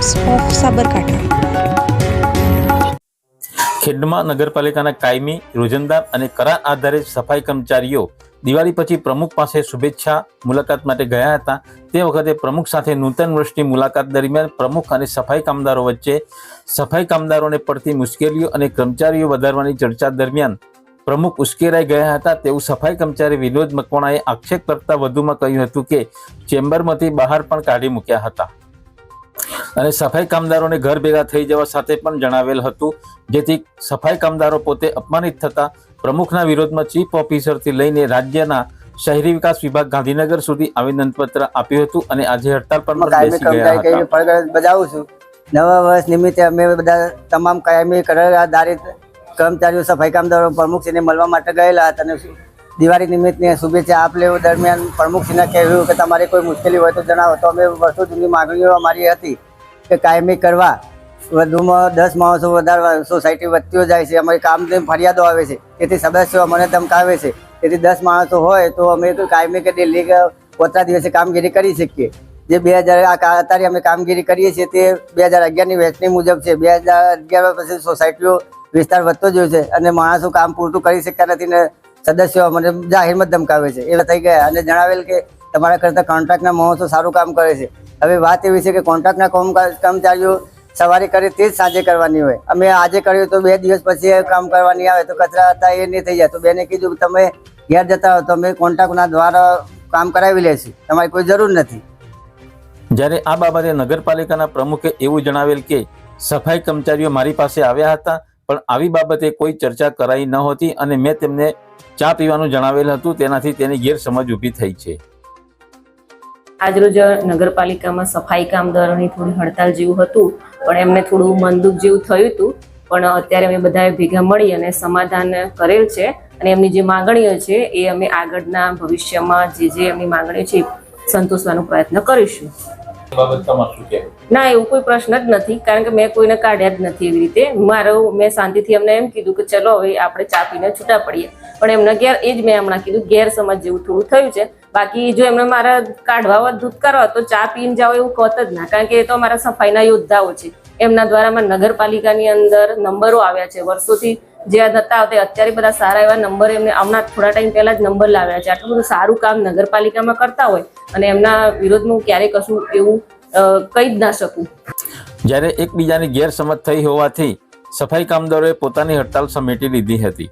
Times of Sabarkantha ખેડમાં નગરપાલિકાના કાયમી, રોજંદાર અને કરાર આધારિત સફાઈ કર્મચારીઓ દિવાળી પછી પ્રમુખ પાસે શુભેચ્છા મુલાકાત માટે ગયા હતા. તે વખતે પ્રમુખ સાથે નૂતન વર્ષની મુલાકાત દરમિયાન પ્રમુખ અને સફાઈ કામદારો વચ્ચે સફાઈ કામદારોને પડતી મુશ્કેલીઓ અને કર્મચારીઓ વધારવાની ચર્ચા દરમિયાન પ્રમુખ ઉશ્કેરાઈ ગયા હતા. તેવું સફાઈ કર્મચારી વિનોદ મકવાણાએ આક્ષેપ કરતા વધુમાં કહ્યું હતું કે ચેમ્બરમાંથી બહાર પણ કાઢી મૂક્યા હતા. અને સફાઈ કામદારોને ઘર ભેગા થઈ જવા સાથે પણ જણાવેલ હતું જેથી સફાઈ કામદારો પોતે અપમાનિત થતા પ્રમુખના વિરોધમાં ચીફ ઓફિસરથી લઈને રાજ્યના શહેરી વિકાસ વિભાગ ગાંધીનગર સુધી આવેદનપત્ર આપ્યું હતું અને આજે હડતાલ પર બેસી ગયા હતા. બજાવું છું. નવા વર્ષ નિમિત્તે અમે બધા તમામ કાયમી કરાર આધારિત કર્મચારીઓ સફાઈ કામદારો પ્રમુખશ્રીને મળવા માટે ગયેલા હતા અને દિવાળી નિમિત્તે શુભેચ્છા આપ લેવો દરમિયાન પ્રમુખશ્રીને કહેવું કે તમારે કોઈ મુશ્કેલી હોય તો જણાવો. તો અમે વર્ષો જૂની માગણીઓ અમારી હતી. કે કાયમી કરવા વધુમાં દસ માણસો વધારવા સોસાયટી વધતીઓ જાય છે, અમારી કામની ફરિયાદો આવે છે. તેથી સદસ્યો અમને ધમકાવે છે. તેથી દસ માણસો હોય તો અમે કાયમી કે ડેલી પોતા દિવસે કામગીરી કરી શકીએ. જે બે હજાર અત્યારે અમે કામગીરી કરીએ છીએ તે બે હજાર અગિયારની વહેંચણી મુજબ છે. બે હજાર અગિયાર પછી સોસાયટીઓ વિસ્તાર વધતો જ છે અને માણસો કામ પૂરતું કરી શકતા નથી ને સદસ્યો અમને જાહેરમાં ધમકાવે છે. એવા થઈ ગયા અને જણાવેલ કે તમારા કરતાં કોન્ટ્રાક્ટના માણસો સારું કામ કરે છે. હવે વાત એવી છે કે કોન્ટ્રાક્ટના કામ કર્મચારીઓ સવારે કરે તે જ સાંજે કરવાની હોય. અમે આજે કર્યું તો બે દિવસ પછી કામ કરવાની આવે તો કચરા હતા એ નહીં થઈ જાય. તો બેને કીધું કે તમે ઘેર જતા હો તો અમે કોન્ટ્રાક્ટના દ્વારા કામ કરાવી લેશું. તમારી કોઈ જરૂર નથી. જ્યારે આ બાબતે નગરપાલિકાના પ્રમુખે એવું જણાવેલ કે સફાઈ કર્મચારીઓ મારી પાસે આવ્યા હતા, પણ આવી બાબતે કોઈ ચર્ચા કરાઈ નહોતી અને મેં તેમને ચા પીવાનું જણાવેલ હતું, તેનાથી તેની ગેરસમજ ઊભી થઈ છે. આજરોજ નગરપાલિકામાં સફાઈ કામદારોની થોડી હડતાલ જેવું હતું પણ એમને થોડું મનદુખ જેવું થયું હતું. પણ અત્યારે અમે બધાએ ભેગા મળી અને સમાધાન કરેલ છે અને એમની જે માંગણીઓ છે એ અમે આગળના ભવિષ્યમાં જે જે એમની માંગણીઓ છે એ સંતોષવાનો પ્રયત્ન કરીશું. ના એવું કોઈ પ્રશ્ન જ નથી કારણ કે મેં કોઈને કાઢ્યા જ નથી એવી રીતે. મારો મેં શાંતિથી એમને એમ કીધું કે ચલો હવે આપણે ચા પીને છૂટા પડીએ. પણ એમને ગેર એ જ મેં હમણાં કીધું ગેરસમજ જેવું થોડું થયું છે. બાકી જો એમને મારા કાઢવા હોત દૂધ કરવા તો ચા પીને જાઓ એવું કહત જ ના. કારણ કે એ તો અમારા સફાઈના યોદ્ધાઓ છે. એમના દ્વારા અમારા નગરપાલિકાની અંદર નંબરો આવ્યા છે. વર્ષોથી જે નતા આવતા અત્યારે બધા સારા એવા નંબર એમને હમણાં થોડા ટાઈમ પહેલા જ નંબર લાવ્યા છે. આટલું બધું સારું કામ નગરપાલિકામાં કરતા હોય અને એમના વિરોધમાં હું ક્યારેય કશું એવું કહી જ ના શકું. જ્યારે એકબીજાની ગેરસમજ થઈ હોવાથી સફાઈ કામદારોએ પોતાની હડતાલ સમેટી લીધી હતી.